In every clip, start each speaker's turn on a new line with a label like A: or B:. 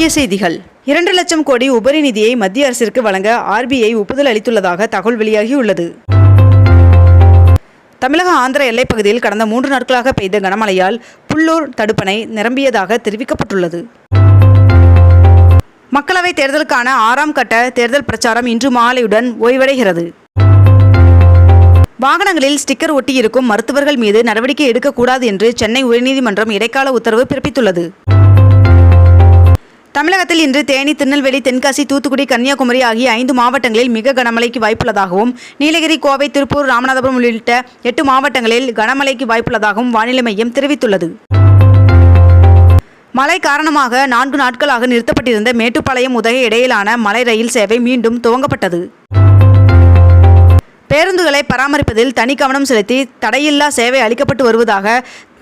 A: முக்கிய செய்திகள். இரண்டு லட்சம் கோடி உபரி நிதியை மத்திய அரசிற்கு வழங்க ஆர்பிஐ ஒப்புதல் அளித்துள்ளதாக தகவல் வெளியாகியுள்ளது. தமிழக ஆந்திர எல்லைப்பகுதியில் கடந்த மூன்று நாட்களாக பெய்த கனமழையால் புல்லூர் தடுப்பணை நிரம்பியதாக தெரிவிக்கப்பட்டுள்ளது. மக்களவைத் தேர்தலுக்கான ஆறாம் கட்ட தேர்தல் பிரச்சாரம் இன்று மாலையுடன் ஓய்வடைகிறது. வாகனங்களில் ஸ்டிக்கர் ஒட்டியிருக்கும் மருத்துவர்கள் மீது நடவடிக்கை எடுக்கக்கூடாது என்று சென்னை உயர்நீதிமன்றம் இடைக்கால உத்தரவு பிறப்பித்துள்ளது. தமிழகத்தில் இன்று தேனி திருநெல்வேலி தென்காசி தூத்துக்குடி கன்னியாகுமரி ஆகிய ஐந்து மாவட்டங்களில் மிக கனமழைக்கு வாய்ப்புள்ளதாகவும் நீலகிரி கோவை திருப்பூர் ராமநாதபுரம் உள்ளிட்ட எட்டு மாவட்டங்களில் கனமழைக்கு வாய்ப்புள்ளதாகவும் வானிலை மையம் தெரிவித்துள்ளது. மழை காரணமாக நான்கு நாட்களாக நிறுத்தப்பட்டிருந்த மேட்டுப்பாளையம் உதகை இடையிலான மலை ரயில் சேவை மீண்டும் துவங்கப்பட்டது. பேருந்துகளை பராமரிப்பதில் தனி கவனம் செலுத்தி தடையில்லா சேவை அளிக்கப்பட்டு வருவதாக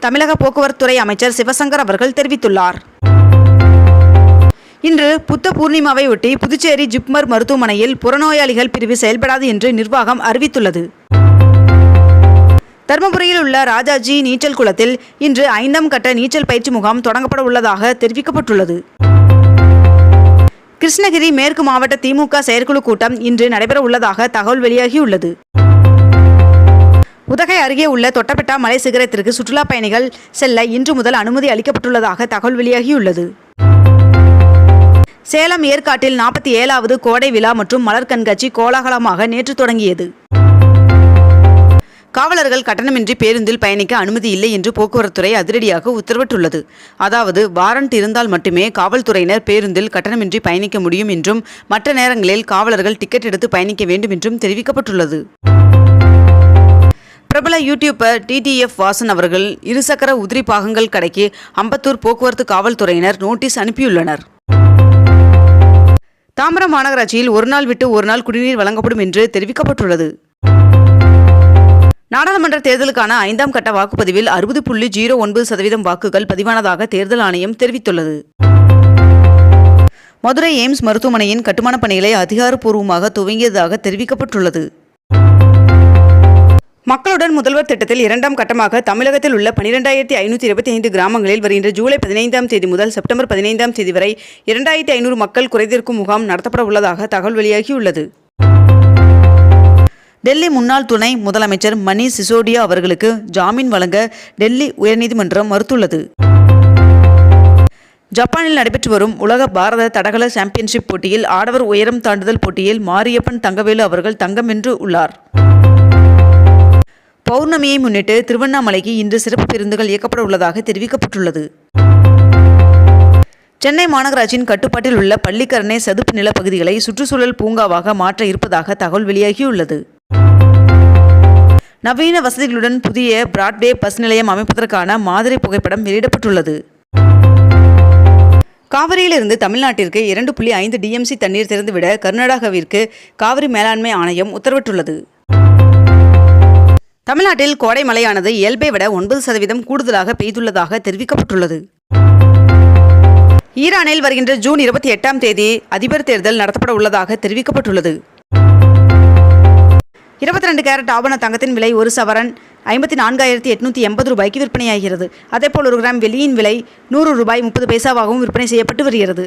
A: தமிழக போக்குவரத்துறை அமைச்சர் சிவசங்கர் அவர்கள் தெரிவித்துள்ளார். இன்று புத்த பூர்ணிமாவை ஒட்டி புதுச்சேரி ஜிப்மர் மருத்துவமனையில் புறநோயாளிகள் பிரிவு செயல்படாது என்று நிர்வாகம் அறிவித்துள்ளது. தருமபுரியில் உள்ள ராஜாஜி நீச்சல் குளத்தில் இன்று ஐந்தாம் கட்ட நீச்சல் பயிற்சி முகாம் தொடங்கப்பட உள்ளதாக தெரிவிக்கப்பட்டுள்ளது. கிருஷ்ணகிரி மேற்கு மாவட்ட திமுக செயற்குழு கூட்டம் இன்று நடைபெற உள்ளதாக தகவல் வெளியாகியுள்ளது. உதகை அருகே உள்ள தொட்டபெட்டா மலை சிகரத்திற்கு சுற்றுலா பயணிகள் செல்ல இன்று முதல் அனுமதி அளிக்கப்பட்டுள்ளதாக தகவல் வெளியாகியுள்ளது. சேலம் ஏற்காட்டில் நாற்பத்தி ஏழாவது கோடை விழா மற்றும் மலர் கண்காட்சி கோலாகலமாக நேற்று தொடங்கியது. காவலர்கள் கட்டணமின்றி பேருந்தில் பயணிக்க அனுமதி இல்லை என்று போக்குவரத்துறை அதிரடியாக உத்தரவிட்டுள்ளது. அதாவது வாரண்ட் இருந்தால் மட்டுமே காவல்துறையினர் பேருந்தில் கட்டணமின்றி பயணிக்க முடியும் என்றும் மற்ற நேரங்களில் காவலர்கள் டிக்கெட் எடுத்து பயணிக்க வேண்டும் என்றும் தெரிவிக்கப்பட்டுள்ளது. பிரபல யூடியூபர் டிடிஎஃப் வாசன் அவர்கள் இருசக்கர உதிரி பாகங்கள் கடைக்கு அம்பத்தூர் போக்குவரத்து காவல்துறையினர் நோட்டீஸ் அனுப்பியுள்ளனர். தாம்பரம் மாநகராட்சியில் ஒரு நாள் விட்டு ஒரு நாள் குடிநீர் வழங்கப்படும் என்று தெரிவிக்கப்பட்டுள்ளது. நாடாளுமன்ற தேர்தலுக்கான ஐந்தாம் கட்ட வாக்குப்பதிவில் அறுபது புள்ளி ஜீரோ ஒன்பது சதவீதம் வாக்குகள் பதிவானதாக தேர்தல் ஆணையம் தெரிவித்துள்ளது. மதுரை எய்ம்ஸ் மருத்துவமனையின் கட்டுமானப் பணிகளை அதிகாரப்பூர்வமாக துவங்கியதாக தெரிவிக்கப்பட்டுள்ளது. மக்களுடன் முதல்வர் திட்டத்தில் இரண்டாம் கட்டமாக தமிழகத்தில் உள்ள பனிரெண்டாயிரத்தி ஐநூற்றி இருபத்தி ஐந்து கிராமங்களில் வருகின்ற ஜூலை பதினைந்தாம் தேதி முதல் செப்டம்பர் பதினைந்தாம் தேதி வரை இரண்டாயிரத்தி ஐநூறு மக்கள் குறைதீர்க்கும் முகாம் நடத்தப்பட உள்ளதாக தகவல் வெளியாகியுள்ளது. டெல்லி முன்னாள் துணை முதலமைச்சர் மணீஷ் சிசோடியா அவர்களுக்கு ஜாமீன் வழங்க டெல்லி உயர்நீதிமன்றம் மறுத்துள்ளது. ஜப்பானில் நடைபெற்று வரும் உலக பாரத தடகள சாம்பியன்ஷிப் போட்டியில் ஆடவர் உயரம் தாண்டுதல் போட்டியில் மாரியப்பன் தங்கவேலு அவர்கள் தங்கம் வென்று உள்ளார். பௌர்ணமியை முன்னிட்டு திருவண்ணாமலைக்கு இன்று சிறப்பு பேருந்துகள் இயக்கப்பட உள்ளதாக தெரிவிக்கப்பட்டுள்ளது. சென்னை மாநகராட்சியின் கட்டுப்பாட்டில் உள்ள பள்ளிக்கரணை சதுப்பு நில பகுதிகளை சுற்றுச்சூழல் பூங்காவாக மாற்ற இருப்பதாக தகவல் வெளியாகியுள்ளது. நவீன வசதிகளுடன் புதிய பிராட்வே பஸ் நிலையம் அமைப்பதற்கான மாதிரி புகைப்படம் வெளியிடப்பட்டுள்ளது. காவிரியிலிருந்து தமிழ்நாட்டிற்கு இரண்டு புள்ளி ஐந்து டிஎம்சி தண்ணீர் திறந்துவிட கர்நாடகாவிற்கு காவிரி மேலாண்மை ஆணையம் உத்தரவிட்டுள்ளது. தமிழ்நாட்டில் கோடை மழையானது இயல்பை விட ஒன்பது சதவீதம் கூடுதலாக பெய்துள்ளதாக தெரிவிக்கப்பட்டுள்ளது. ஈரானில் வருகின்ற ஜூன் இருபத்தி எட்டாம் தேதி அதிபர் தேர்தல் நடத்தப்பட உள்ளதாக தெரிவிக்கப்பட்டுள்ளது. இருபத்தி ரெண்டு கேரட் ஆபண தங்கத்தின் விலை ஒரு சவரன் ஐம்பத்தி நான்காயிரத்தி எட்நூற்றி எண்பது ரூபாய்க்கு விற்பனையாகிறது. அதேபோல் ஒரு கிராம் வெள்ளியின் விலை நூறு ரூபாய் முப்பது பைசாவாகவும் விற்பனை செய்யப்பட்டு வருகிறது.